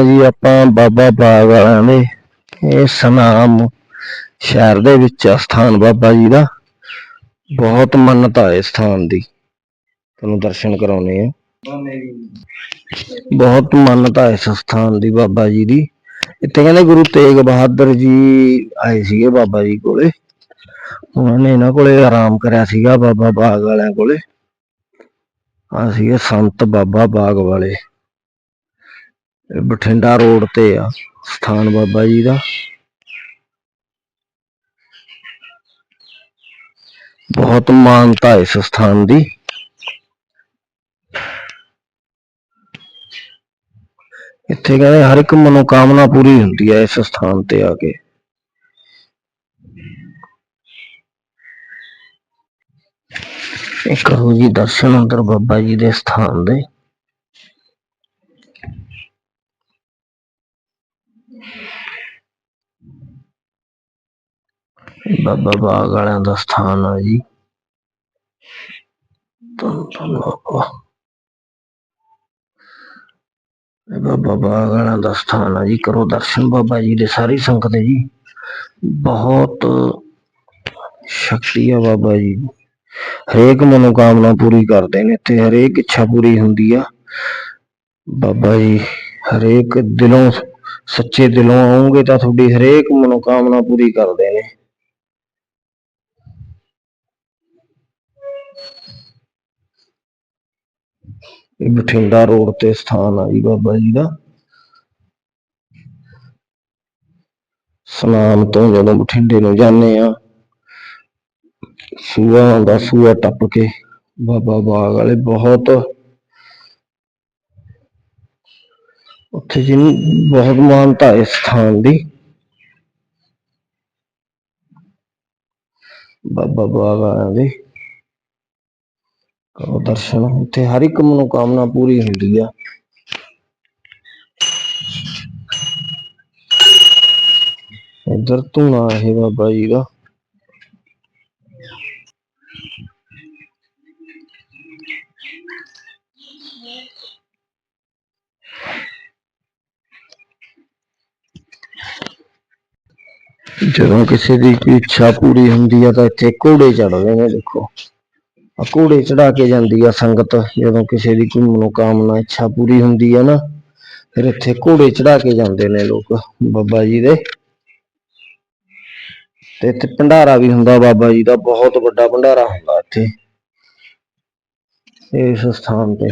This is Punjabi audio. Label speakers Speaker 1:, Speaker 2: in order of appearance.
Speaker 1: ਆ ਜੀ, ਆਪਾਂ ਬਾਬਾ ਬਾਗ ਵਾਲਿਆਂ ਦੇ ਇਹ ਸਨਾਮ ਸ਼ਹਿਰ ਦੇ ਵਿੱਚ ਸਥਾਨ ਬਾਬਾ ਜੀ ਦਾ। ਬਹੁਤ ਮੰਨਤਾ ਹੈ ਇਸ ਸਥਾਨ ਦੀ। ਤੁਹਾਨੂੰ ਦਰਸ਼ਨ ਕਰਾਉਣੇ ਆ ਬਹੁਤ ਮੰਨਤਾ ਹੈ ਇਸ ਸਥਾਨ ਦੀ ਬਾਬਾ ਜੀ ਦੀ। ਇੱਥੇ ਕਹਿੰਦੇ ਗੁਰੂ ਤੇਗ ਬਹਾਦਰ ਜੀ ਆਏ ਸੀਗੇ ਬਾਬਾ ਜੀ ਕੋਲੇ। ਉਹਨਾਂ ਨੇ ਇਹਨਾਂ ਕੋਲੇ ਆਰਾਮ ਕਰਿਆ ਸੀਗਾ ਬਾਬਾ ਬਾਗ ਵਾਲਿਆਂ ਕੋਲੇ। ਆ ਸੀਗੇ ਸੰਤ ਬਾਬਾ ਬਾਗ ਵਾਲੇ। ਬਠਿੰਡਾ ਰੋਡ ਤੇ ਆ, ਸਥਾਨ ਬਾਬਾ ਜੀ ਦਾ। ਬਹੁਤ ਮਾਨਤਾ ਇਸ ਸਥਾਨ ਦੀ। ਇੱਥੇ ਕਹਿੰਦੇ ਹਰ ਇੱਕ ਮਨੋਕਾਮਨਾ ਪੂਰੀ ਹੁੰਦੀ ਹੈ ਇਸ ਸਥਾਨ ਤੇ ਆ ਕੇ। ਇਹ ਕਰੋ ਜੀ ਦਰਸ਼ਨ ਅੰਦਰ ਬਾਬਾ ਜੀ ਦੇ ਸਥਾਨ ਦੇ। ਬਾਬਾ ਬਾਗ ਵਾਲਿਆਂ ਦਾ ਸਥਾਨ ਆ ਜੀ। ਬਾਬਾ ਬਾਗ ਵਾਲਿਆਂ ਦਾ ਸਥਾਨ ਆ ਜੀ। ਕਰੋ ਦਰਸ਼ਨ ਬਾਬਾ ਜੀ ਦੇ ਸਾਰੀ ਸੰਗਤ ਜੀ। ਬਹੁਤ ਸ਼ਕਤੀ ਆ ਬਾਬਾ ਜੀ। ਹਰੇਕ ਮਨੋਕਾਮਨਾ ਪੂਰੀ ਕਰਦੇ ਨੇ ਤੇ ਹਰੇਕ ਇੱਛਾ ਪੂਰੀ ਹੁੰਦੀ ਆ। ਬਾਬਾ ਜੀ, ਹਰੇਕ ਦਿਲੋਂ ਸੱਚੇ ਦਿਲੋਂ ਆਉਂਗੇ ਤਾਂ ਤੁਹਾਡੀ ਹਰੇਕ ਮਨੋਕਾਮਨਾ ਪੂਰੀ ਕਰਦੇ ਨੇ। ਇਹ ਬਠਿੰਡਾ ਰੋਡ ਤੇ ਸਥਾਨ ਆ ਜੀ ਬਾਬਾ ਜੀ ਦਾ। ਸਨਾਮ ਤੋਂ ਜਦੋਂ ਬਠਿੰਡੇ ਨੂੰ ਜਾਂਦੇ ਆ, ਸੂਆ ਦਾ ਸੂਆ ਟੱਪ ਕੇ ਬਾਬਾ ਬਾਗ ਵਾਲੇ ਬਹੁਤ ਉੱਥੇ ਜੀ ਬਹੁਤ ਮਾਨਤਾ ਇਸ ਸਥਾਨ ਦੀ। ਬਾਬਾ ਬਾਗ ਵਾਲਿਆਂ ਦੇ ਕਰੋ ਦਰਸ਼ਨ, ਉੱਥੇ ਹਰ ਇੱਕ ਮਨੋਕਾਮਨਾ ਪੂਰੀ ਹੁੰਦੀ ਆ। ਇੱਧਰ ਧੂਣਾ ਇਹ ਬਾਬਾ ਜੀ ਦਾ। ਜਦੋਂ ਕਿਸੇ ਦੀ ਕੋਈ ਇੱਛਾ ਪੂਰੀ ਹੁੰਦੀ ਆ ਤਾਂ ਇੱਥੇ ਘੋੜੇ ਚੜ੍ਹਦੇ ਨੇ, ਦੇਖੋ। ਆ ਘੋੜੇ ਚੜਾ ਕੇ ਜਾਂਦੀ ਆ ਸੰਗਤ, ਜਦੋਂ ਕਿਸੇ ਦੀ ਕੋਈ ਮਨੋਕਾਮਨਾ, ਇੱਛਾ ਪੂਰੀ ਹੁੰਦੀ ਆ ਨਾ, ਫਿਰ ਇੱਥੇ ਘੋੜੇ ਚੜਾ ਕੇ ਜਾਂਦੇ ਨੇ ਲੋਕ, ਬਾਬਾ ਜੀ ਦੇ। ਤੇ ਇੱਥੇ ਭੰਡਾਰਾ ਵੀ ਹੁੰਦਾ, ਬਾਬਾ ਜੀ ਦਾ ਬਹੁਤ ਵੱਡਾ ਭੰਡਾਰਾ ਹੁੰਦਾ ਇੱਥੇ, ਇਸ ਸਥਾਨ ਤੇ।